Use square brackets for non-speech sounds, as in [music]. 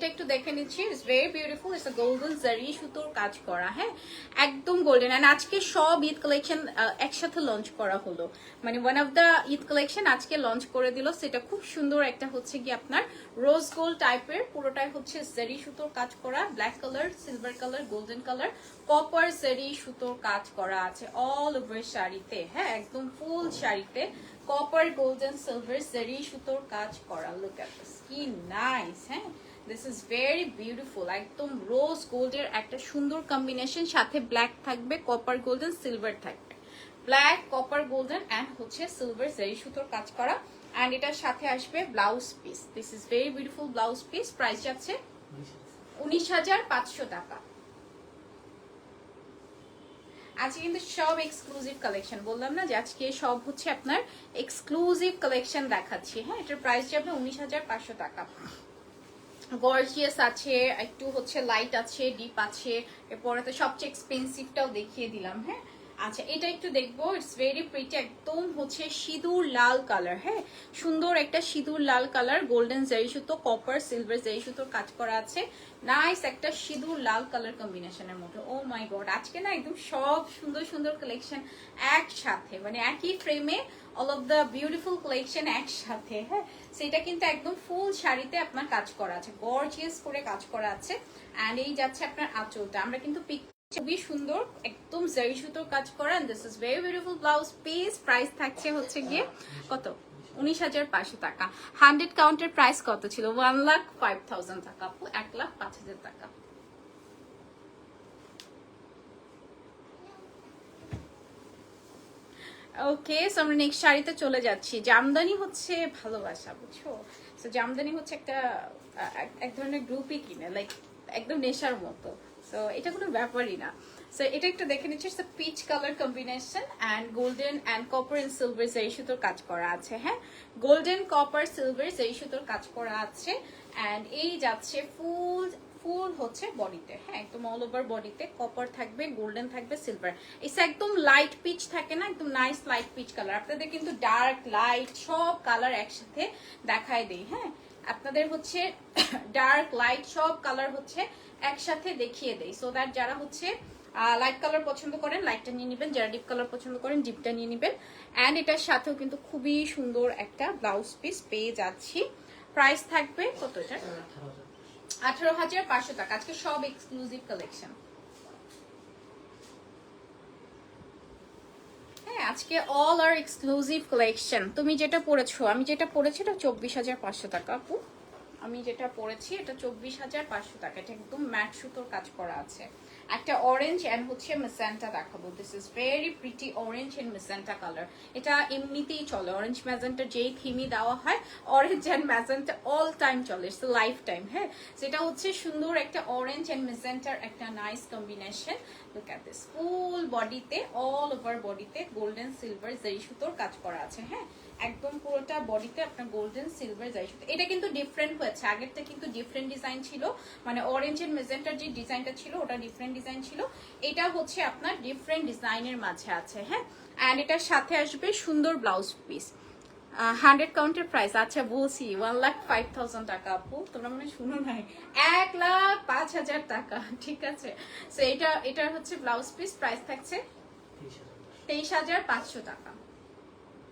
এটা একটু দেখে নিচ্ছি। It's very beautiful it's golden zari সুতোর কাজ করা হ্যাঁ? একদম গোল্ডেন এন্ড আজকে সব ঈদ কালেকশন একসাথে লঞ্চ করা হলো। মানে one of the Eid collection আজকে লঞ্চ করে দিল। সেটা খুব সুন্দর একটা হচ্ছে কি আপনার রোজ গোল্ড টাইপের পুরোটাই হচ্ছে জারি সুতোর কাজ করা। Black colour silver colour golden colour copper zari সুতোর কাজ করা আছে অল ওভার শাড়িতে হ্যাঁ? একদম ফুল শাড়িতে কপার গোল্ডেন সিলভার জারি সুতোর কাজ করা। লুক দিস কি নাইস হ্যাঁ? দিস ইজ ভেরি বিউটিফুল একদম রোজ গোল্ডের একটা সুন্দর কম্বিনেশন সাথে ব্ল্যাক থাকবে কপার গোল্ডেন সিলভার থাকবে। ব্ল্যাক কপার গোল্ডেন অ্যান্ড হচ্ছে সিলভার জারি সুতোর কাজ করা। অ্যান্ড এটার সাথে আসবে blouse piece this is very beautiful blouse piece price যাচ্ছে উনিশ হাজার পাঁচশো টাকা। আজকে কিন্তু সব এক্সক্লুসিভ কালেকশন বললাম না যে আজকে সব হচ্ছে আপনার এক্সক্লুসিভ কালেকশন দেখাচ্ছি। হ্যাঁ এটার প্রাইস যাবে উনিশ হাজার পাঁচশো টাকা। গর্জিয়াস আছে, একটু হচ্ছে লাইট আছে ডিপ আছে, এরপরে তো সবচেয়ে এক্সপেন্সিভটাও দেখিয়ে দিলাম হ্যাঁ? আচ্ছা এটা একটু দেখব। ইটস ভেরি প্রিটি একদম হচ্ছে সিঁদুর লাল কালার হ্যাঁ? সুন্দর একটা সিঁদুর লাল কালার গোল্ডেন জারি সুতো কপার সিলভার জারি সুতোর কাজ করা আছে। নাইস একটা সিঁদুর লাল কালার কম্বিনেশনের মধ্যে। ও মাই গড আজকে না একদম সব সুন্দর সুন্দর কালেকশন একসাথে মানে একই ফ্রেমে all of the beautiful collection একসাথে হ্যাঁ? সেটা কিন্তু একদম ফুল শাড়িতে আপনার কাজ করা আছে। গর্জিয়াস করে কাজ করা আছে। অ্যান্ড এই যাচ্ছে আপনার আঁচলটা। আমরা কিন্তু পিক খুবই সুন্দর, একদম জারি সুতোর কাজ করা this is very beautiful blouse piece price থাকছে হচ্ছে গিয়ে কত? উনিশ হাজার পাঁচশো টাকা। হান্ড্রেড কাউন্টের প্রাইস কত ছিল? ওয়ান লাখ ফাইভ থাউজেন্ড টাকা। এক লাখ পাঁচ হাজার টাকা। ওকে সো আমরা নেক্সট শাড়িতে চলে যাচ্ছি। জামদানি হচ্ছে ভালোবাসা, বুঝছ? সো জামদানি হচ্ছে একটা এক- ধরনের গ্রুপই কিনে লাইক একদম নেশার মতো। সো এটা কোনো ব্যাপারই না। সো এটা একটু দেখে নিচ্ছি peach colour combination and golden and copper and silver যেই সুতোর কাজ করা আছে হ্যাঁ? গোল্ডেন কপার সিলভার যেই সুতোর কাজ করা আছে। অ্যান্ড এই যাচ্ছে ফুল ফুল হচ্ছে বডিতে হ্যাঁ একদম অল ওভার বডিতে। কপার থাকবে গোল্ডেন থাকবে সিলভার এটা একদম লাইট পিচ থাকে না, একদম নাইস লাইট পিচ কালার আপনাদের কিন্তু ডার্ক লাইট সব কালার একসাথে দেখায় দেই হ্যাঁ। আপনাদের হচ্ছে [coughs] ডার্ক লাইট সব কালার হচ্ছে একসাথে দেখিয়ে দেই। সো দ্যাট যারা হচ্ছে লাইট কালার পছন্দ করেন লাইটটা নিয়ে নেবেন। যারা ডিপ কালার পছন্দ করেন ডিপটা নিয়ে নেবেন। অ্যান্ড এটার সাথেও কিন্তু খুবই সুন্দর একটা ব্লাউজ পিস পেয়ে যাচ্ছি। প্রাইস থাকবে, কত এটা? আঠারো হাজার পাঁচশো টাকা। আজকে সব এক্সক্লুসিভ কালেকশন হ্যাঁ আজকে অল আর এক্সক্লুসিভ কালেকশন তুমি যেটা পড়েছো, আমি যেটা পড়েছি এটা চব্বিশ হাজার পাঁচশো টাকা, আপু। আমি যেটা পড়েছি এটা চব্বিশ হাজার পাঁচশো টাকা, এটা একদম ম্যাট সুতোর কাজ করা আছে। একটা অরেঞ্জ অ্যান্ড হচ্ছে মেসেন্টা দেখাবো। This is very pretty orange and magenta colour এটা এমনিতেই চলে। অরেঞ্জ ম্যাজেন্টা যেই থিমই দেওয়া হয় orange and magenta all time চলে। ইটস লাইফ টাইম হ্যাঁ? যেটা হচ্ছে সুন্দর একটা অরেঞ্জ অ্যান্ড মেসেন্টার একটা nice combination look at this full বডিতে অল ওভার বডিতে গোল্ডেন সিলভার জাই সুতোর কাজ করা আছে হ্যাঁ? একদম পুরোটা বডিতে আপনার গোল্ডেন সিলভার সুতো এটা কিন্তু ডিফারেন্ট হয়েছে। আগেরটা কিন্তু ডিফারেন্ট ডিজাইন ছিল। মানে অরেঞ্জ এন্ড মেজেন্টার যে ডিজাইনটা ছিল ওটা ডিফারেন্ট ডিজাইন ছিল। এটা হচ্ছে আপনার ডিফারেন্ট ডিজাইনের মাঝে আছে হ্যাঁ? অ্যান্ড এটার সাথে আসবে সুন্দর ব্লাউজ পিস হান্ড্রেড কাউন্টের প্রাইস আচ্ছা বলছি ওয়ান লাখ ফাইভ থাউজেন্ড টাকা আপু। তোমরা মনে শুনো নাই? এক লাখ পাঁচ হাজার টাকা ঠিক আছে? সো এটা এটার হচ্ছে ব্লাউজ পিস প্রাইস থাকছে তেইশ হাজার পাঁচশো টাকা।